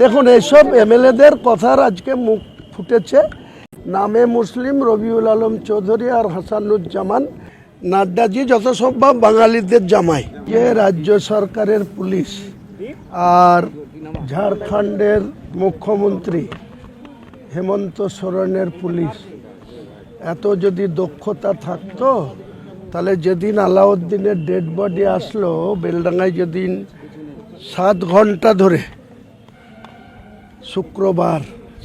দেখুন, এইসব এমএলএদের কথার আজকে মুখ ফুটেছে। নামে মুসলিম রবিউল আলম চৌধুরী আর হাসানুজ্জামান নাড্ডাজি যত সম্ভব বাঙালিদের জামাই। যে রাজ্য সরকারের পুলিশ আর ঝাড়খণ্ডের মুখ্যমন্ত্রী হেমন্ত সোরেনের পুলিশ। এত যদি দক্ষতা থাকতো, তাহলে যেদিন আলাউদ্দিনের ডেড বডি আসলো, বেলডাঙ্গায় যেদিন সাত ঘণ্টা ধরে শুক্রবার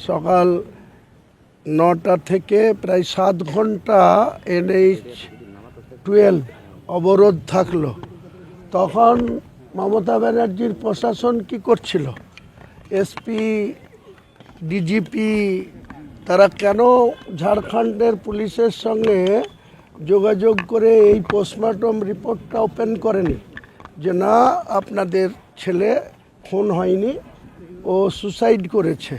সকাল নটা থেকে প্রায় সাত ঘণ্টা এনএইচ টুয়েলভ অবরোধ থাকল। তখন মমতা ব্যানার্জির প্রশাসন কি করছিল? এসপি ডিজিপি তারা কেন ঝাড়খণ্ডের পুলিশের সঙ্গে যোগাযোগ করে এই পোস্টমর্টম রিপোর্টটা ওপেন করেনি? যে না, আপনাদের ছেলে খুন হয়নি। ও সুসাইড করেছে।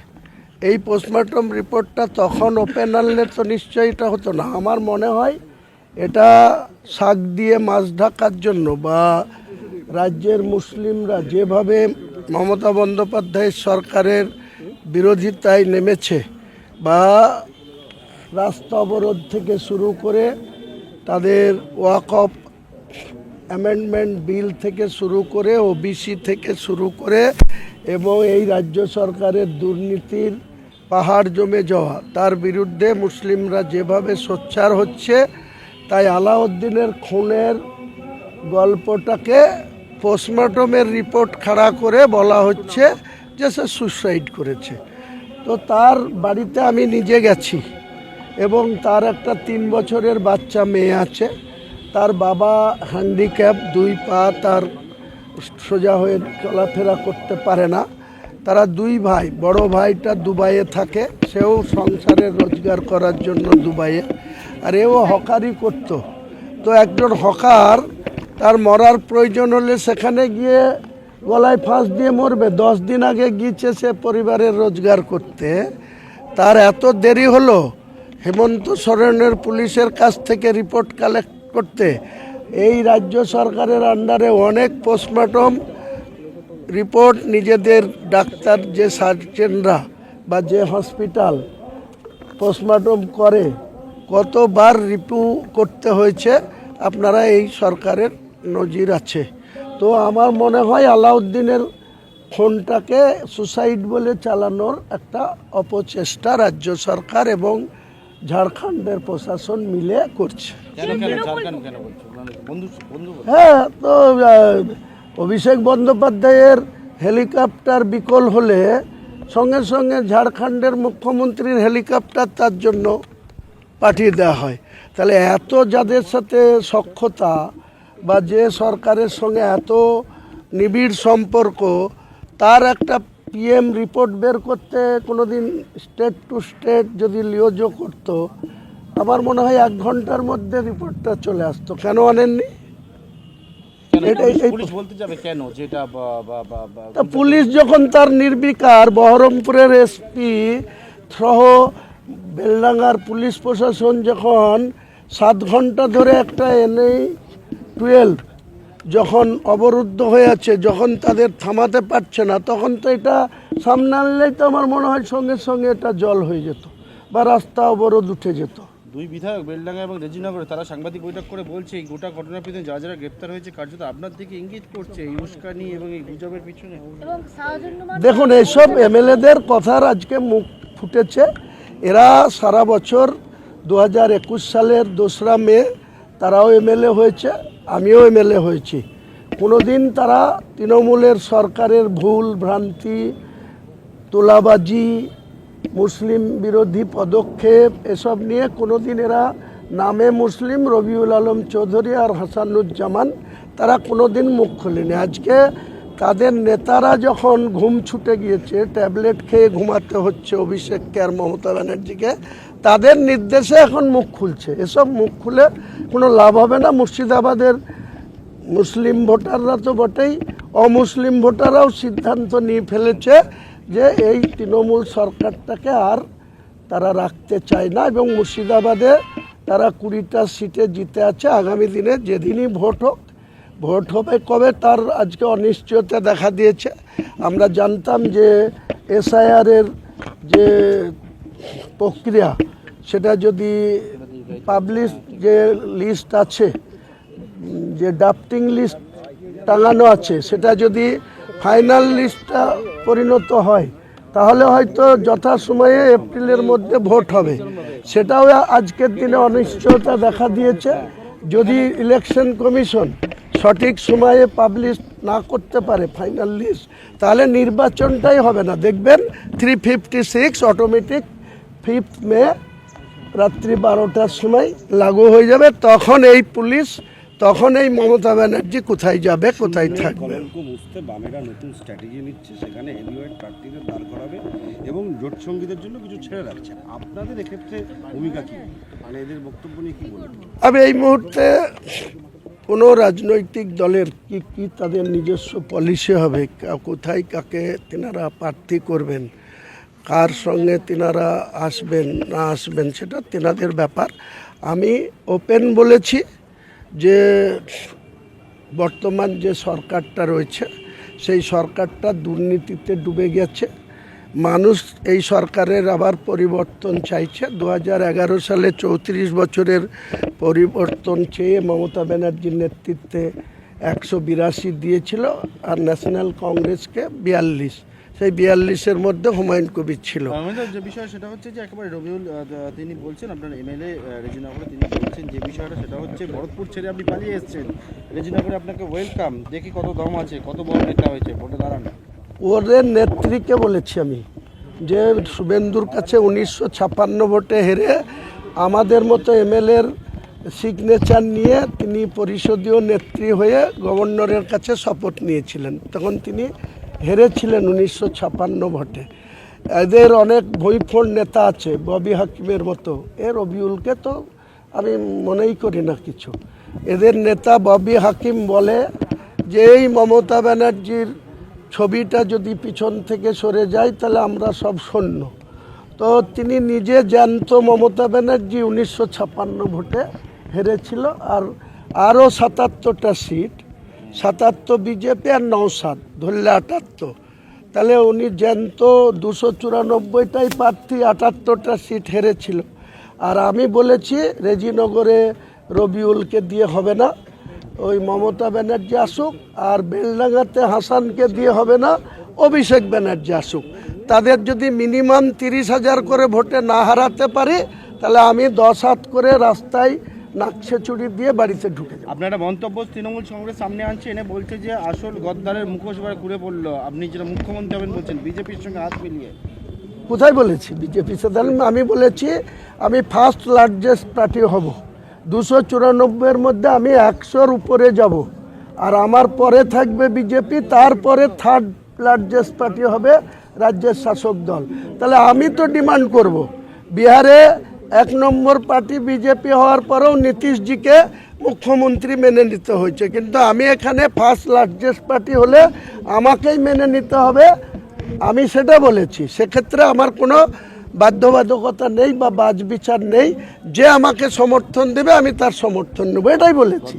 এই পোস্টমর্টম রিপোর্টটা তখন ওপেন আনলে তো নিশ্চয়ই এটা হতো না। আমার মনে হয় এটা শাক দিয়ে মাছ ঢাকার জন্য বা রাজ্যের মুসলিমরা যেভাবে মমতা বন্দ্যোপাধ্যায়ের সরকারের বিরোধিতায় নেমেছে বা রাস্তা অবরোধ থেকে শুরু করে তাদের ওয়াক অফ অ্যামেন্ডমেন্ট বিল থেকে শুরু করে ওবিসি থেকে শুরু করে এবং এই রাজ্য সরকারের দুর্নীতির পাহাড় জমে যাওয়া। তার বিরুদ্ধে মুসলিমরা যেভাবে সোচ্চার হচ্ছে, তাই আলাউদ্দিনের খুনের গল্পটাকে পোস্টমর্টমের রিপোর্ট খাড়া করে বলা হচ্ছে যে সে সুসাইড করেছে। তো তার বাড়িতে আমি নিজে গেছি এবং তার একটা তিন বছরের বাচ্চা মেয়ে আছে। তার বাবা হ্যান্ডিক্যাপ দুই পা, তার সোজা হয়ে চলাফেরা করতে পারে না। তারা দুই ভাই, বড় ভাইটা দুবাইয়ে থাকে, সেও সংসারের রোজগার করার জন্য দুবাইয়ে, আর এও হকারি করতো। তো একজন হকার, তার মরার প্রয়োজন হলে সেখানে গিয়ে গলায় ফাঁস দিয়ে মরবে। দশ দিন আগে গিয়েছে সে পরিবারের রোজগার করতে। তার এত দেরি হলো, হেমন্ত সোরেনের পুলিশের কাছ থেকে রিপোর্ট কালেক্ট করতে। এই রাজ্য সরকারের আন্ডারে অনেক পোস্টমর্টম রিপোর্ট নিজেদের ডাক্তার, যে সার্জেনরা বা যে হসপিটাল পোস্টমর্টম করে, কতবার রিপু করতে হয়েছে, আপনারা এই সরকারের নজির আছে। তো আমার মনে হয় আলাউদ্দিনের ফোনটাকে সুসাইড বলে চালানোর একটা অপচেষ্টা রাজ্য সরকার এবং ঝাড়খণ্ডের প্রশাসন মিলে করছে। মানে বন্ধু বন্ধু বলছো? হ্যাঁ তো অভিষেক বন্দ্যোপাধ্যায়ের হেলিকপ্টার বিকল হলে সঙ্গে সঙ্গে ঝাড়খণ্ডের মুখ্যমন্ত্রীর হেলিকপ্টার তার জন্য পাঠিয়ে দেওয়া হয়। তাহলে এত যাদের সাথে সক্ষতা বা যে সরকারের সঙ্গে এত নিবিড় সম্পর্ক তার একটা পিএম রিপোর্ট বের করতে কোনো দিন স্টেট টু স্টেট যদি লিওজো করতো আমার মনে হয় এক ঘণ্টার মধ্যে রিপোর্টটা চলে আসতো। কেন আনেননি? পুলিশ- যখন তার নির্বিকার বহরমপুরের এসপি সহ বেলডাঙ্গার পুলিশ প্রশাসন যখন সাত ঘণ্টা ধরে একটা এনএই টুয়েলভ যখন অবরুদ্ধ হয়ে আছে যখন তাদের থামাতে পারছে না তখন তো এটা সামনে আনলেই তো আমার মনে হয় সঙ্গে সঙ্গে এটা জল হয়ে যেত বা রাস্তা অবরোধ উঠে যেত। দুই বিধায়ক বেলডাঙ্গা এবং রেজিনগরে তারা সাংবাদিক বৈঠক করে বলছে এই গোটা ঘটনার পিছনে যারা যারা গ্রেপ্তার হয়েছে কার্যত আপনার দিকে ইঙ্গিত করছে এই উস্কানি এবং এই গুজবের পিছনে। দেখুন এইসব এমএলএদের কথার আজকে মুখ ফুটেছে। এরা সারা বছর দু হাজার একুশ সালের দোসরা মে তারাও এমএলএ হয়েছে। আমিও এমএলএ হয়েছি। কোনোদিন তারা তৃণমূলের সরকারের ভুল ভ্রান্তি, তোলাবাজি, মুসলিম বিরোধী পদক্ষেপ, এসব নিয়ে কোনোদিন এরা নামে মুসলিম রবিউল আলম চৌধুরী আর হাসানুজ্জামান তারা কোনোদিন মুখ খোলেনি। আজকে তাদের নেতারা যখন ঘুম ছুটে গিয়েছে, ট্যাবলেট খেয়ে ঘুমাতে হচ্ছে অভিষেককে আর মমতা ব্যানার্জিকে, তাদের নির্দেশে এখন মুখ খুলছে। এসব মুখ খুলে কোনো লাভ হবে না। মুর্শিদাবাদের মুসলিম ভোটাররা তো বটেই। অমুসলিম ভোটাররাও সিদ্ধান্ত নিয়ে ফেলেছে যে এই তৃণমূল সরকারটাকে আর তারা রাখতে চায় না এবং মুর্শিদাবাদে তারা কুড়িটা সিটে জিতে আছে। আগামী দিনে যেদিনই ভোট হোক, ভোট হবে কবে তার আজকে অনিশ্চয়তা দেখা দিয়েছে। আমরা জানতাম যে এসআইআরের যে প্রক্রিয়া, সেটা যদি পাবলিশ যে লিস্ট আছে, যে ড্রাফটিং লিস্ট টাঙানো আছে, সেটা যদি ফাইনাল লিস্টটা পরিণত হয়, তাহলে হয়তো যথাসময়ে এপ্রিলের মধ্যে ভোট হবে। সেটাও আজকের দিনে অনিশ্চয়তা দেখা দিয়েছে। যদি ইলেকশন কমিশন সঠিক সময়ে পাবলিশ না করতে পারে ফাইনাল লিস্ট তাহলে নির্বাচনটাই হবে না। দেখবেন three fifty six automatic fifth May রাত্রি বারোটার সময় লাগু হয়ে যাবে তখন এই পুলিশ তখন এই মমতা ব্যানার্জি কোথায় যাবে কোথায় থাকবে? বামেরা নতুন স্ট্র্যাটেজি নিচ্ছে সেখানে হেভিওয়েট প্রার্থীদের দাঁড় করাবে এবং জোট সঙ্গীদের জন্য কিছু ছেড়ে রাখছে। আপনাদের এক্ষেত্রে ভূমিকা কি? মানে এদের বক্তব্য নিয়ে কি বলবেন? আমি এই মুহূর্তে কোনো রাজনৈতিক দলের কি কি তাদের নিজস্ব পলিসি হবে কোথায় কাকে তেনারা প্রার্থী করবেন কার সঙ্গে তিনারা আসবেন, না আসবেন সেটা তিনাদের ব্যাপার। আমি ওপেন বলেছি যে বর্তমান যে সরকারটা রয়েছে, সেই সরকারটা দুর্নীতিতে ডুবে গেছে। মানুষ এই সরকারের আবার পরিবর্তন চাইছে। দু সালে চৌত্রিশ বছরের পরিবর্তন চেয়ে মমতা ব্যানার্জির নেতৃত্বে একশো বিরাশি দিয়েছিল আর ন্যাশনাল কংগ্রেসকে বিয়াল্লিশ। সেই বিয়াল্লিশের মধ্যে হুমায়ুন কবির ছিল। যে বিষয় সেটা হচ্ছে যে একেবারে রবিউল তিনি বলছেন আপনার এমএলএ রেজিনগরে তিনি বলছেন যে বিষয়টা সেটা হচ্ছে ভরতপুর ছেড়ে আপনি পালিয়ে এসেছেন। রেজিনগরে আপনাকে ওয়েলকাম দেখি কত দম আছে কত বড় নেতা হয়েছে ভোটে দাঁড়ান। ওদের নেত্রীকে বলেছি আমি যে শুভেন্দুর কাছে উনিশশো ছাপ্পান্ন ভোটে হেরে আমাদের মতো এমএলএর সিগনেচার নিয়ে তিনি পরিষদীয় নেত্রী হয়ে গভর্নরের কাছে শপথ নিয়েছিলেন। তখন তিনি হেরেছিলেন উনিশশো ছাপান্ন ভোটে। এদের অনেক ভৈফোর নেতা আছে, ববি হাকিমের মতো। এ রবিউলকে তো আমি মনেই করি না কিছু। এদের নেতা ববি হাকিম বলে যে, এই মমতা ব্যানার্জির ছবিটা যদি পিছন থেকে সরে যায়, তাহলে আমরা সব শূন্য। তো তিনি নিজে জ্যান্ত মমতা ব্যানার্জি উনিশশো ছাপান্ন ভোটে হেরেছিল, আর আরও সাতাত্তরটা সিট সাতাত্তর বিজেপি আর নৌসাদ, ধরলে আটাত্তর। তাহলে উনি জ্যান্ত দুশো চুরানব্বইটাই প্রার্থী, আটাত্তরটা সিট হেরেছিল। আর আমি বলেছি, রেজিনগরে রবিউলকে দিয়ে হবে না, ওই মমতা ব্যানার্জি আসুক, আর বেলডাঙ্গাতে হাসানকে দিয়ে হবে না, অভিষেক ব্যানার্জি আসুক। তাদের যদি মিনিমাম তিরিশ হাজার করে ভোটে না হারাতে পারি, তাহলে আমি দশ হাত করে রাস্তায় নাকছে চুরি দিয়ে বাড়িতে ঢুকে যাব। আপনার একটা মন্তব্য তৃণমূল কংগ্রেস সামনে আনছে এনে বলছে যে আসল গদ্দারের মুখোশ এবার ঘুরে পড়ল। আপনি যেটা মুখ্যমন্ত্রী হবেন বলছেন বিজেপির সঙ্গে হাত মিলিয়ে। কোথায় বলেছি? বিজেপি সাধারণ আমি বলেছি আমি ফার্স্ট লার্জেস্ট পার্টি হব। দুশো চুরানব্বইয়ের মধ্যে আমি একশোর উপরে যাব। আর আমার পরে থাকবে বিজেপি তারপরে থার্ড লার্জেস্ট পার্টি হবে রাজ্যের শাসক দল। তাহলে আমি তো ডিমান্ড করব। বিহারে এক নম্বর পার্টি বিজেপি হওয়ার পরেও নীতিশজিকে মুখ্যমন্ত্রী মেনে নিতে হয়েছে। কিন্তু আমি এখানে ফার্স্ট লার্জেস্ট পার্টি হলে আমাকেই মেনে নিতে হবে। আমি সেটা বলেছি। সেক্ষেত্রে আমার কোনো বাধ্যবাধকতা নেই বা বাজ বিচার নেই। যে আমাকে সমর্থন দেবে আমি তার সমর্থন নেব। এটাই বলেছি।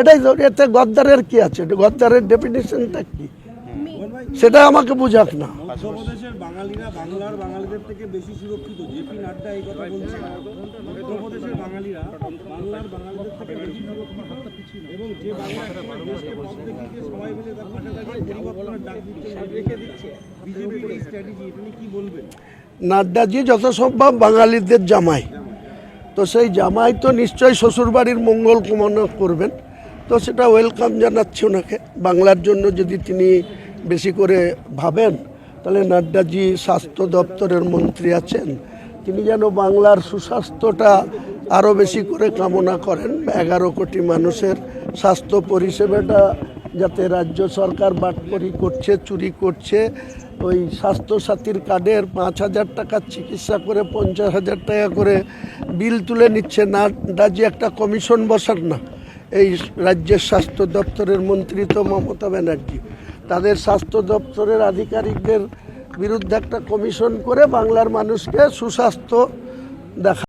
এটাই এতে গদ্দারের কি আছে? গদ্দারের ডেফিনেশনটা কি? সেটা আমাকে বুঝাক না। নাড্ডাজি যত সম্ভব বাঙালিদের জামাই। তো সেই জামাই তো নিশ্চয়ই শ্বশুরবাড়ির মঙ্গল কামনা করবেন। তো সেটা ওয়েলকাম জানাচ্ছি ওনাকে। বাংলার জন্য যদি তিনি বেশি করে ভাবেন, তাহলে নাড্ডাজি স্বাস্থ্য দপ্তরের মন্ত্রী আছেন, তিনি যেন বাংলার সুস্বাস্থ্যটা আরও বেশি করে কামনা করেন। এগারো কোটি মানুষের স্বাস্থ্য পরিষেবাটা যাতে রাজ্য সরকার বাটপরি করছে, চুরি করছে, ওই স্বাস্থ্যসাথীর কার্ডের পাঁচ হাজার টাকার চিকিৎসা করে, পঞ্চাশ হাজার টাকা করে বিল তুলে নিচ্ছে। না ডাজি একটা কমিশন বসার না, এই রাজ্যের স্বাস্থ্য দপ্তরের মন্ত্রী তো মমতা ব্যানার্জি। তাদের স্বাস্থ্য দপ্তরের আধিকারিকদের বিরুদ্ধে একটা কমিশন করে বাংলার মানুষকে সুস্বাস্থ্য দেখা